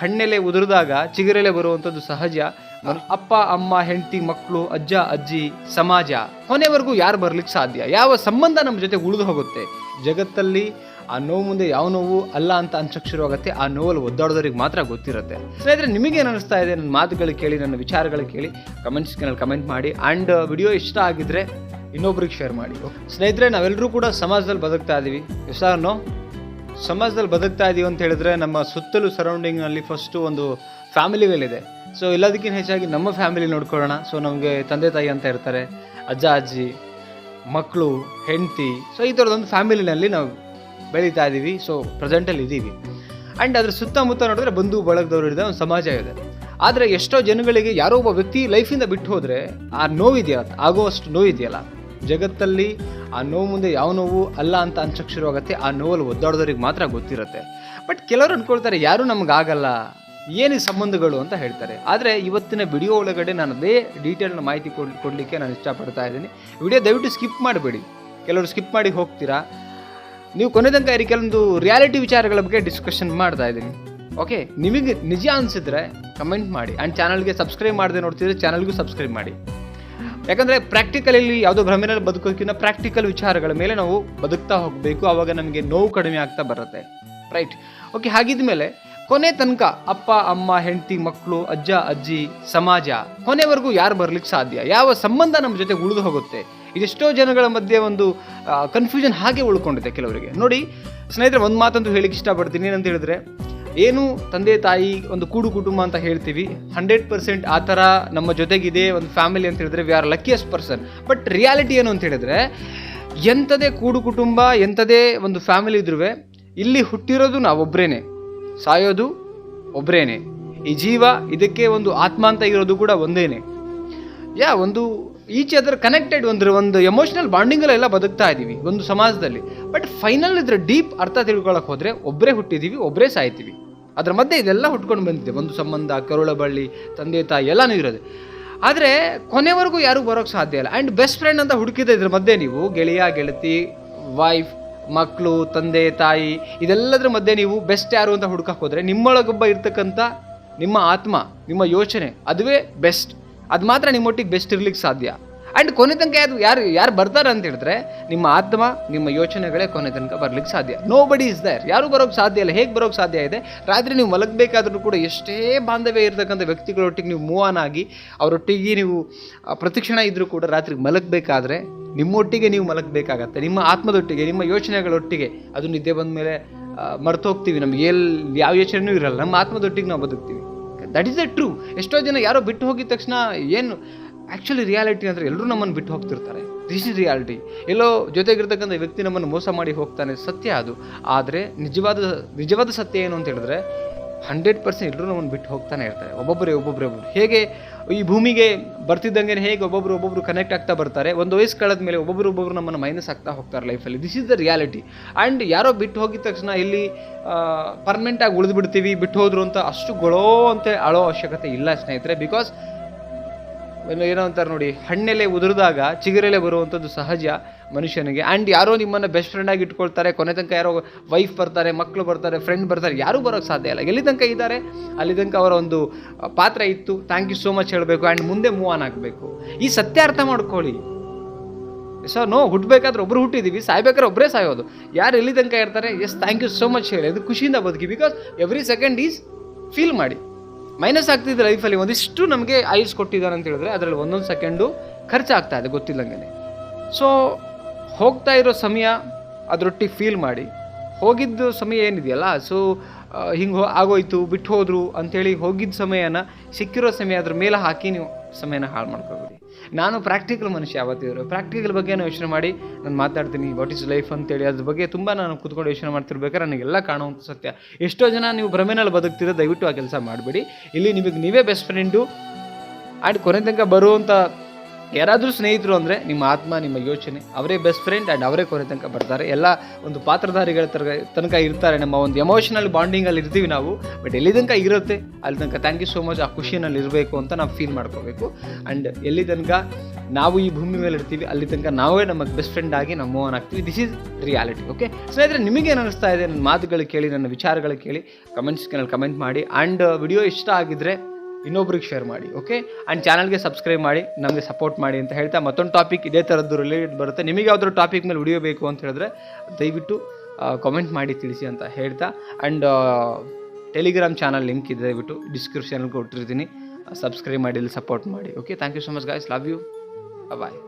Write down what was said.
ಹಣ್ಣೆಲೆ ಉದುರಿದಾಗ ಚಿಗುರೆಲೆ ಬರುವಂಥದ್ದು ಸಹಜ. ಅಪ್ಪ, ಅಮ್ಮ, ಹೆಂಡತಿ ಮಕ್ಕಳು ಅಜ್ಜ, ಅಜ್ಜಿ, ಸಮಾಜ ಕೊನೆವರೆಗೂ ಯಾರು ಬರ್ಲಿಕ್ಕೆ ಸಾಧ್ಯ? ಯಾವ ಸಂಬಂಧ ನಮ್ಮ ಜೊತೆ ಉಳಿದು ಹೋಗುತ್ತೆ? ಜಗತ್ತಲ್ಲಿ ಆ ನೋವು ಮುಂದೆ ಯಾವ ನೋವು ಅಲ್ಲ ಅಂತ ಅನ್ಸಕ್ ಶುರುವಾಗುತ್ತೆ ಆ ನೋವಲ್ಲಿ ಒದ್ದಾಡೋದವ್ರಿಗೆ ಮಾತ್ರ ಗೊತ್ತಿರುತ್ತೆ. ಸ್ನೇಹಿತರೆ ನಿಮಗೇನು ಅನಿಸ್ತಾ ಇದೆ? ನನ್ನ ಮಾತುಗಳು ಕೇಳಿ, ನನ್ನ ವಿಚಾರಗಳು ಕೇಳಿ ಕಮೆಂಟ್ಸ್ನಲ್ಲಿ ಕಮೆಂಟ್ ಮಾಡಿ ಆ್ಯಂಡ್ ವಿಡಿಯೋ ಇಷ್ಟ ಆಗಿದ್ರೆ ಇನ್ನೊಬ್ರಿಗೆ ಶೇರ್ ಮಾಡಿ. ಸ್ನೇಹಿತರೆ, ನಾವೆಲ್ಲರೂ ಕೂಡ ಸಮಾಜದಲ್ಲಿ ಬದುಕ್ತಾ ಇದ್ದೀವಿ ಎಷ್ಟೋ ಸಮಾಜದಲ್ಲಿ ಬದುಕ್ತಾ ಇದೀವಿ ಅಂತ ಹೇಳಿದ್ರೆ ನಮ್ಮ ಸುತ್ತಲೂ ಸರೌಂಡಿಂಗ್ನಲ್ಲಿ ಫಸ್ಟು ಒಂದು ಫ್ಯಾಮಿಲಿಗಳಿದೆ. ಸೊ ಎಲ್ಲದಕ್ಕಿಂತ ಹೆಚ್ಚಾಗಿ ನಮ್ಮ ಫ್ಯಾಮಿಲಿ ನೋಡ್ಕೊಳ್ಳೋಣ. ಸೊ ನಮಗೆ ತಂದೆ ತಾಯಿ ಅಂತ ಇರ್ತಾರೆ, ಅಜ್ಜ, ಅಜ್ಜಿ ಮಕ್ಕಳು ಹೆಂಡತಿ ಸೊ ಈ ಥರದೊಂದು ಫ್ಯಾಮಿಲಿನಲ್ಲಿ ನಾವು ಬೆಳೀತಾ ಇದ್ದೀವಿ ಸೊ ಪ್ರೆಸೆಂಟಲ್ಲಿ ಇದ್ದೀವಿ ಆ್ಯಂಡ್ ಅದರ ಸುತ್ತಮುತ್ತ ನೋಡಿದ್ರೆ ಬಂಧು, ಬಳಗದವ್ರು ಇದ್ದ ಒಂದು ಸಮಾಜ ಇದೆ. ಆದರೆ ಎಷ್ಟೋ ಜನಗಳಿಗೆ ಯಾರೋ ಒಬ್ಬ ವ್ಯಕ್ತಿ ಲೈಫಿಂದ ಬಿಟ್ಟು ಹೋದರೆ ಆ ನೋವಿದೆಯಲ್ಲ ಅಷ್ಟು ನೋವಿದೆಯಲ್ಲ ಜಗತ್ತಲ್ಲಿ ಆ ನೋವು ಮುಂದೆ ಯಾವ ನೋವು ಅಲ್ಲ ಅಂತ ಅನ್ಸಕ್ಕೆ ಶುರುವಾಗುತ್ತೆ ಆ ನೋವಲ್ಲಿ ಒದ್ದಾಡೋದವ್ರಿಗೆ ಮಾತ್ರ ಗೊತ್ತಿರುತ್ತೆ. ಬಟ್ ಕೆಲವರು ಅಂದ್ಕೊಳ್ತಾರೆ ಯಾರು ನಮಗಾಗಲ್ಲ, ಏನು ಸಂಬಂಧಗಳು ಅಂತ ಹೇಳ್ತಾರೆ. ಆದರೆ ಇವತ್ತಿನ ವಿಡಿಯೋ ಒಳಗಡೆ ನಾನು ಅದೇ ಡೀಟೇಲ್ನ ಮಾಹಿತಿ ಕೊಡ್, ಕೊಡಲಿಕ್ಕೆ ನಾನು ಇಷ್ಟಪಡ್ತಾ ಇದ್ದೀನಿ. ವಿಡಿಯೋ ದಯವಿಟ್ಟು ಸ್ಕಿಪ್ ಮಾಡಬೇಡಿ. ಕೆಲವರು ಸ್ಕಿಪ್ ಮಾಡಿ ಹೋಗ್ತೀರಾ? ನೀವು ಕೊನೆ ಇರಿ ಕೆಲವೊಂದು ರಿಯಾಲಿಟಿ ವಿಚಾರಗಳ ಬಗ್ಗೆ ಡಿಸ್ಕಷನ್ ಮಾಡ್ತಾ ಇದ್ದೀನಿ. ಓಕೆ ನಿಮಗೆ ನಿಜ ಅನಿಸಿದ್ರೆ ಕಮೆಂಟ್ ಮಾಡಿ. ಆ್ಯಂಡ್ ಚಾನಲ್ಗೆ ಸಬ್ಸ್ಕ್ರೈಬ್ ಮಾಡದೆ ನೋಡ್ತಿದ್ರೆ ಚಾನಲ್ಗೂ ಸಬ್ಸ್ಕ್ರೈಬ್ ಮಾಡಿ. ಯಾಕಂದರೆ ಪ್ರಾಕ್ಟಿಕಲಲ್ಲಿ ಯಾವುದೋ ಭ್ರಮೆನಲ್ಲಿ ಬದುಕೋಕ್ಕಿಂತ ಪ್ರಾಕ್ಟಿಕಲ್ ವಿಚಾರಗಳ ಮೇಲೆ ನಾವು ಬದುಕ್ತಾ ಹೋಗಬೇಕು ಆವಾಗ ನಮಗೆ ನೋವು ಕಡಿಮೆ ಆಗ್ತಾ ಬರುತ್ತೆ ರೈಟ್ ಓಕೆ ಹಾಗಿದ್ಮೇಲೆ ಕೊನೆ ತನಕ ಅಪ್ಪ, ಅಮ್ಮ, ಹೆಂಡತಿ ಮಕ್ಕಳು ಅಜ್ಜ, ಅಜ್ಜಿ, ಸಮಾಜ, ಕೊನೆವರೆಗೂ ಯಾರು ಬರ್ಲಿಕ್ಕೆ ಸಾಧ್ಯ? ಯಾವ ಸಂಬಂಧ ನಮ್ಮ ಜೊತೆ ಉಳಿದು ಹೋಗುತ್ತೆ? ಇದೆಷ್ಟೋ ಜನಗಳ ಮಧ್ಯೆ ಒಂದು ಕನ್ಫ್ಯೂಷನ್ ಹಾಗೆ ಉಳ್ಕೊಂಡಿದೆ ಕೆಲವರಿಗೆ. ನೋಡಿ, ಸ್ನೇಹಿತರೆ, ಒಂದು ಮಾತಂತೂ ಹೇಳಿಕ್ಕೆ ಇಷ್ಟಪಡ್ತೀನಿ. ಏನಂತ ಹೇಳಿದ್ರೆ ಏನು ತಂದೆ ತಾಯಿ ಒಂದು ಕೂಡು ಕುಟುಂಬ ಅಂತ ಹೇಳ್ತೀವಿ. ಹಂಡ್ರೆಡ್ ಪರ್ಸೆಂಟ್ ಆ ಥರ ನಮ್ಮ ಜೊತೆಗಿದೆ, ಒಂದು ಫ್ಯಾಮಿಲಿ ಅಂತ ಹೇಳಿದ್ರೆ we are luckiest person but reality ಏನು ಅಂತ ಹೇಳಿದ್ರೆ, ಎಂಥದೇ ಕೂಡು ಕುಟುಂಬ, ಎಂಥದೇ ಒಂದು ಫ್ಯಾಮಿಲಿ ಇದ್ರೂ ಇಲ್ಲಿ ಹುಟ್ಟಿರೋದು ನಾವೊಬ್ಬರೇನೆ ಸಾಯೋದು ಒಬ್ಬರೇನೆ ಈ ಜೀವ ಇದಕ್ಕೆ ಒಂದು ಆತ್ಮ ಅಂತ ಇರೋದು ಕೂಡ ಒಂದೇನೆ. ಯಾ, ಒಂದು ಈಚೆ ಅದರ ಕನೆಕ್ಟೆಡ್ ಒಂದು ಒಂದು ಎಮೋಷನಲ್ ಬಾಂಡಿಂಗಲ್ಲೆಲ್ಲ ಬದುಕ್ತಾ ಇದ್ದೀವಿ ಒಂದು ಸಮಾಜದಲ್ಲಿ. ಬಟ್ ಫೈನಲ್ ಇದ್ರ ಡೀಪ್ ಅರ್ಥ ತಿಳ್ಕೊಳಕ್ಕೆ ಹೋದರೆ ಒಬ್ಬರೇ ಹುಟ್ಟಿದ್ದೀವಿ ಒಬ್ಬರೇ ಸಾಯ್ತೀವಿ. ಅದ್ರ ಮಧ್ಯೆ ಇದೆಲ್ಲ ಹುಟ್ಕೊಂಡು ಬಂದಿದೆ. ಒಂದು ಸಂಬಂಧ, ಕರುಳ, ಬಳ್ಳಿ, ತಂದೆ, ತಾಯಿ ಎಲ್ಲನೂ ಇರೋದು. ಆದರೆ ಕೊನೆವರೆಗೂ ಯಾರೂ ಬರೋಕ್ಕೆ ಸಾಧ್ಯ ಇಲ್ಲ. ಆ್ಯಂಡ್ ಬೆಸ್ಟ್ ಫ್ರೆಂಡ್ ಅಂತ ಹುಡುಕಿದ ಇದ್ರ ಮಧ್ಯೆ ನೀವು, ಗೆಳೆಯ, ಗೆಳತಿ ವೈಫ್ ಮಕ್ಕಳು ತಂದೆ, ತಾಯಿ, ಇದೆಲ್ಲದ್ರ ಮಧ್ಯೆ ನೀವು ಬೆಸ್ಟ್ ಯಾರು ಅಂತ ಹುಡುಕಕ್ಕೆ ಹೋದರೆ ನಿಮ್ಮೊಳಗೊಬ್ಬ ಇರ್ತಕ್ಕಂಥ ನಿಮ್ಮ ಆತ್ಮ, ನಿಮ್ಮ ಯೋಚನೆ, ಅದುವೇ ಬೆಸ್ಟ್ ಅದು ಮಾತ್ರ ನಿಮ್ಮೊಟ್ಟಿಗೆ ಬೆಸ್ಟ್ ಇರ್ಲಿಕ್ಕೆ ಸಾಧ್ಯ. ಆ್ಯಂಡ್ ಕೊನೆ ತನಕ ಯಾರು ಯಾರು ಯಾರು ಬರ್ತಾರೆ ಅಂತ ಹೇಳಿದ್ರೆ ನಿಮ್ಮ ಆತ್ಮ, ನಿಮ್ಮ ಯೋಚನೆಗಳೇ ಕೊನೆ ತನಕ ಬರ್ಲಿಕ್ಕೆ ಸಾಧ್ಯ. ನೋ ಬಡಿ ಇಸ್ ದರ್ ಯಾರು ಬರೋಕ್ಕೆ ಸಾಧ್ಯ ಇಲ್ಲ. ಹೇಗೆ ಬರೋಕ್ಕೆ ಸಾಧ್ಯ ಇದೆ? ರಾತ್ರಿ ನೀವು ಮಲಗಬೇಕಾದ್ರೂ ಕೂಡ ಎಷ್ಟೇ ಬಾಂಧವ್ಯ ಇರತಕ್ಕಂಥ ವ್ಯಕ್ತಿಗಳೊಟ್ಟಿಗೆ ನೀವು ಮೂವ್ ಆನ್ ಆಗಿ, ಅವರೊಟ್ಟಿಗೆ ನೀವು ಪ್ರತಿಕ್ಷಣ ಇದ್ದರೂ ಕೂಡ ರಾತ್ರಿ ಮಲಗಬೇಕಾದ್ರೆ ನಿಮ್ಮೊಟ್ಟಿಗೆ ನೀವು ಮಲಗಬೇಕಾಗತ್ತೆ. ನಿಮ್ಮ ಆತ್ಮದೊಟ್ಟಿಗೆ, ನಿಮ್ಮ ಯೋಚನೆಗಳೊಟ್ಟಿಗೆ ಅದು ನಿದ್ದೆ ಬಂದ ಮೇಲೆ ಮರ್ತು ಹೋಗ್ತೀವಿ ನಮ್ಗೆ ಎಲ್ಲಿ ಯಾವ ಯೋಚನೆಯೂ ಇರಲ್ಲ. ನಮ್ಮ ಆತ್ಮದೊಟ್ಟಿಗೆ ನಾವು ಬದುಕ್ತೀವಿ. ದಟ್ ಇಸ್ ಅ ಟ್ರೂ ಎಷ್ಟೋ ಜನ ಯಾರೋ ಬಿಟ್ಟು ಹೋಗಿದ ತಕ್ಷಣ ಏನು ಆ್ಯಕ್ಚುಲಿ ರಿಯಾಲಿಟಿ ಅಂದರೆ ಎಲ್ಲರೂ ನಮ್ಮನ್ನು ಬಿಟ್ಟು ಹೋಗ್ತಿರ್ತಾರೆ. ದಿಸ್ ಇಸ್ ರಿಯಾಲಿಟಿ ಎಲ್ಲೋ ಜೊತೆಗಿರ್ತಕ್ಕಂಥ ವ್ಯಕ್ತಿ ನಮ್ಮನ್ನು ಮೋಸ ಮಾಡಿ ಹೋಗ್ತಾನೆ, ಸತ್ಯ ಅದು. ಆದರೆ ನಿಜವಾದ ನಿಜವಾದ ಸತ್ಯ ಏನು ಅಂತ ಹೇಳಿದ್ರೆ ಹಂಡ್ರೆಡ್ ಪರ್ಸೆಂಟ್ ಎಲ್ಲರೂ ನಮ್ಮನ್ನು ಬಿಟ್ಟು ಹೋಗ್ತಾನೆ ಇರ್ತಾರೆ. ಒಬ್ಬೊಬ್ಬರೇ ಒಬ್ಬೊಬ್ಬರೇ ಒಬ್ಬರು ಹೇಗೆ ಈ ಭೂಮಿಗೆ ಬರ್ತಿದ್ದಂಗೆ ಹೇಗೆ ಒಬ್ಬೊಬ್ರು ಒಬ್ಬೊಬ್ಬರು ಕನೆಕ್ಟ್ ಆಗ್ತಾ ಬರ್ತಾರೆ, ಒಂದು ವಯಸ್ಸು ಕಳೆದ ಮೇಲೆ ಒಬ್ಬೊಬ್ರು ಒಬ್ಬರು ನಮ್ಮನ್ನು ಮೈನಸ್ ಆಗ್ತಾ ಹೋಗ್ತಾರೆ ಲೈಫಲ್ಲಿ this is the reality and ಯಾರೋ ಬಿಟ್ಟು ಹೋಗಿದ ತಕ್ಷಣ ಇಲ್ಲಿ ಪರ್ಮನೆಂಟಾಗಿ ಉಳಿದು ಬಿಡ್ತೀವಿ ಬಿಟ್ಟು ಹೋದ್ರು ಅಂತ ಅಷ್ಟು ಗೊಳೋ ಅಂತ ಅಳೋ ಅವಶ್ಯಕತೆ ಇಲ್ಲ ಸ್ನೇಹಿತರೆ ಬಿಕಾಸ್ ಏನು ಏನೋ ಅಂತಾರೆ ನೋಡಿ, ಹಣ್ಣೆಲೆ ಉದುರಿದಾಗ ಚಿಗುರೆಲೆ ಬರುವಂಥದ್ದು ಸಹಜ ಮನುಷ್ಯನಿಗೆ. ಆ್ಯಂಡ್ ಯಾರೋ ನಿಮ್ಮನ್ನು ಬೆಸ್ಟ್ ಫ್ರೆಂಡ್ ಆಗಿ ಇಟ್ಕೊಳ್ತಾರೆ, ಕೊನೆ ತನಕ ಯಾರೋ ವೈಫ್ ಬರ್ತಾರೆ ಮಕ್ಕಳು ಬರ್ತಾರೆ ಫ್ರೆಂಡ್ ಬರ್ತಾರೆ, ಯಾರೂ ಬರೋಕ್ಕೆ ಸಾಧ್ಯ ಇಲ್ಲ. ಎಲ್ಲಿ ತನಕ ಇದ್ದಾರೆ? ಅಲ್ಲಿ ತನಕ ಅವರ ಒಂದು ಪಾತ್ರ ಇತ್ತು. ಥ್ಯಾಂಕ್ ಯು ಸೋ ಮಚ್ ಹೇಳಬೇಕು. ಆ್ಯಂಡ್ ಮುಂದೆ ಮೂವ್ ಆನ್ ಆಗಬೇಕು. ಈ ಸತ್ಯ ಅರ್ಥ ಮಾಡ್ಕೊಳ್ಳಿ. ಸೊ ನೋ ಹುಟ್ಟಬೇಕಾದ್ರೆ ಒಬ್ರು ಹುಟ್ಟಿದ್ದೀವಿ ಸಾಯ್ಬೇಕಾದ್ರೆ ಒಬ್ಬರೇ ಸಾಯೋದು. ಯಾರು ಎಲ್ಲಿ ತನಕ ಇರ್ತಾರೆ? Yes thank you so much ಹೇಳಿ. ಅದು ಖುಷಿಯಿಂದ ಬದುಕಿ. Because every second is feel ಮಾಡಿ. ಮೈನಸ್ ಆಗ್ತಿದ್ದ ಲೈಫಲ್ಲಿ ಒಂದಿಷ್ಟು ನಮಗೆ ಐಸ್ ಕೊಟ್ಟಿದ್ದಾರೆ ಅಂತ ಹೇಳಿದ್ರೆ ಅದರಲ್ಲಿ ಒಂದೊಂದು ಸೆಕೆಂಡು ಖರ್ಚಾಗ್ತಾ ಇದೆ ಗೊತ್ತಿಲ್ಲಂಗೆ ಸೊ ಹೋಗ್ತಾ ಇರೋ ಸಮಯ ಅದರೊಟ್ಟಿಗೆ ಫೀಲ್ ಮಾಡಿ. ಹೋಗಿದ್ದು ಸಮಯ ಏನಿದೆಯಲ್ಲ ಸೊ ಹಿಂಗೆ ಆಗೋಯ್ತು ಬಿಟ್ಟು ಹೋದರು ಅಂಥೇಳಿ ಹೋಗಿದ್ದ ಸಮಯನ, ಸಿಕ್ಕಿರೋ ಸಮಯ ಅದ್ರ ಮೇಲೆ ಹಾಕಿ ನೀವು ಸಮಯನ ಹಾಳು ಮಾಡ್ಕೋಬೇಡಿ. ನಾನು ಪ್ರಾಕ್ಟಿಕಲ್ ಮನುಷ್ಯ ಯಾವತ್ತಿದ್ರು ಪ್ರಾಕ್ಟಿಕಲ್ ಬಗ್ಗೆ ಯೋಚನೆ ಮಾಡಿ, ನಾನು ಮಾತಾಡ್ತೀನಿ ವಾಟ್ ಈಸ್ ಲೈಫ್ ಅಂತೇಳಿ, ಅದ್ರ ಬಗ್ಗೆ ತುಂಬ ನಾನು ಕೂತ್ಕೊಂಡು ಯೋಚನೆ ಮಾಡ್ತಿರ್ಬೇಕಾದ್ರೆ ನನಗೆಲ್ಲ ಕಾಣುವಂಥ ಸತ್ಯ. ಎಷ್ಟೋ ಜನ ನೀವು ಭ್ರಮೆನಲ್ಲಿ ಬದುಕ್ತಿರೋ, ದಯವಿಟ್ಟು ಆ ಕೆಲಸ ಮಾಡಬೇಡಿ. ಇಲ್ಲಿ ನಿಮಗೆ ನೀವೇ ಬೆಸ್ಟ್ ಫ್ರೆಂಡು ಆ್ಯಂಡ್ ಕೊನೆ ತನಕ ಬರುವಂಥ ಯಾರಾದರೂ ಸ್ನೇಹಿತರು ಅಂದರೆ ನಿಮ್ಮ ಆತ್ಮ, ನಿಮ್ಮ ಯೋಚನೆ, ಅವರೇ ಬೆಸ್ಟ್ ಫ್ರೆಂಡ್ ಆ್ಯಂಡ್ ಅವರೇ ಕೊನೆ ತನಕ ಬರ್ತಾರೆ. ಎಲ್ಲ ಒಂದು ಪಾತ್ರಧಾರಿಗಳ ತನಕ ತನಕ ಇರ್ತಾರೆ. ನಮ್ಮ ಒಂದು ಎಮೋಷನಲ್ ಬಾಂಡಿಂಗಲ್ಲಿ ಇರ್ತೀವಿ ನಾವು. ಬಟ್ ಎಲ್ಲಿ ತನಕ ಇರುತ್ತೆ, ಅಲ್ಲಿ ತನಕ ಥ್ಯಾಂಕ್ ಯು ಸೋ ಮಚ್ ಆ ಖುಷಿನಲ್ಲಿ ಇರಬೇಕು ಅಂತ ನಾವು ಫೀಲ್ ಮಾಡ್ಕೋಬೇಕು. ಆ್ಯಂಡ್ ಎಲ್ಲಿ ತನಕ ನಾವು ಈ ಭೂಮಿ ಮೇಲೆ ಇರ್ತೀವಿ, ಅಲ್ಲಿ ತನಕ ನಾವೇ ನಮಗೆ ಬೆಸ್ಟ್ ಫ್ರೆಂಡ್ ಆಗಿ ನಾವು ಮೂವ್ ಆನ್ ಆಗ್ತೀವಿ. ದಿಸ್ ಈಸ್ ರಿಯಾಲಿಟಿ ಓಕೆ ಸ್ನೇಹಿತರೆ ನಿಮಗೇನು ಅನಿಸ್ತಾ ಇದೆ? ನನ್ನ ಮಾತುಗಳು ಕೇಳಿ, ನನ್ನ ವಿಚಾರಗಳು ಕೇಳಿ ಕಮೆಂಟ್ಸ್ನಲ್ಲಿ ಕಮೆಂಟ್ ಮಾಡಿ. ಆ್ಯಂಡ್ ವಿಡಿಯೋ ಇಷ್ಟ ಆಗಿದ್ರೆ ಇನ್ನೊಬ್ರಿಗೆ ಶೇರ್ ಮಾಡಿ ಓಕೆ ಆ್ಯಂಡ್ ಚಾನಲ್ಗೆ ಸಬ್ಸ್ಕ್ರೈಬ್ ಮಾಡಿ, ನಮಗೆ ಸಪೋರ್ಟ್ ಮಾಡಿ ಅಂತ ಹೇಳ್ತಾ ಮತ್ತೊಂದು ಟಾಪಿಕ್ ಇದೇ ಥರದ್ದು ರಿಲೇಟೆಡ್ ಬರುತ್ತೆ. ನಿಮಗೆ ಯಾವುದಾದ್ರು ಟಾಪಿಕ್ ಮೇಲೆ ವಿಡಿಯೋ ಅಂತ ಹೇಳಿದ್ರೆ ದಯವಿಟ್ಟು ಕಾಮೆಂಟ್ ಮಾಡಿ ತಿಳಿಸಿ ಅಂತ ಹೇಳ್ತಾ. ಆ್ಯಂಡ್ ಟೆಲಿಗ್ರಾಮ್ ಚಾನಲ್ ಲಿಂಕ್ ಇದೆ, ದಯವಿಟ್ಟು ಡಿಸ್ಕ್ರಿಪ್ಷನ್ಗೆ ಕೊಟ್ಟಿರ್ತೀನಿ. ಸಬ್ಸ್ಕ್ರೈಬ್ ಮಾಡಿ, ಇಲ್ಲಿ ಸಪೋರ್ಟ್ ಮಾಡಿ okay thank you so much guys love you bye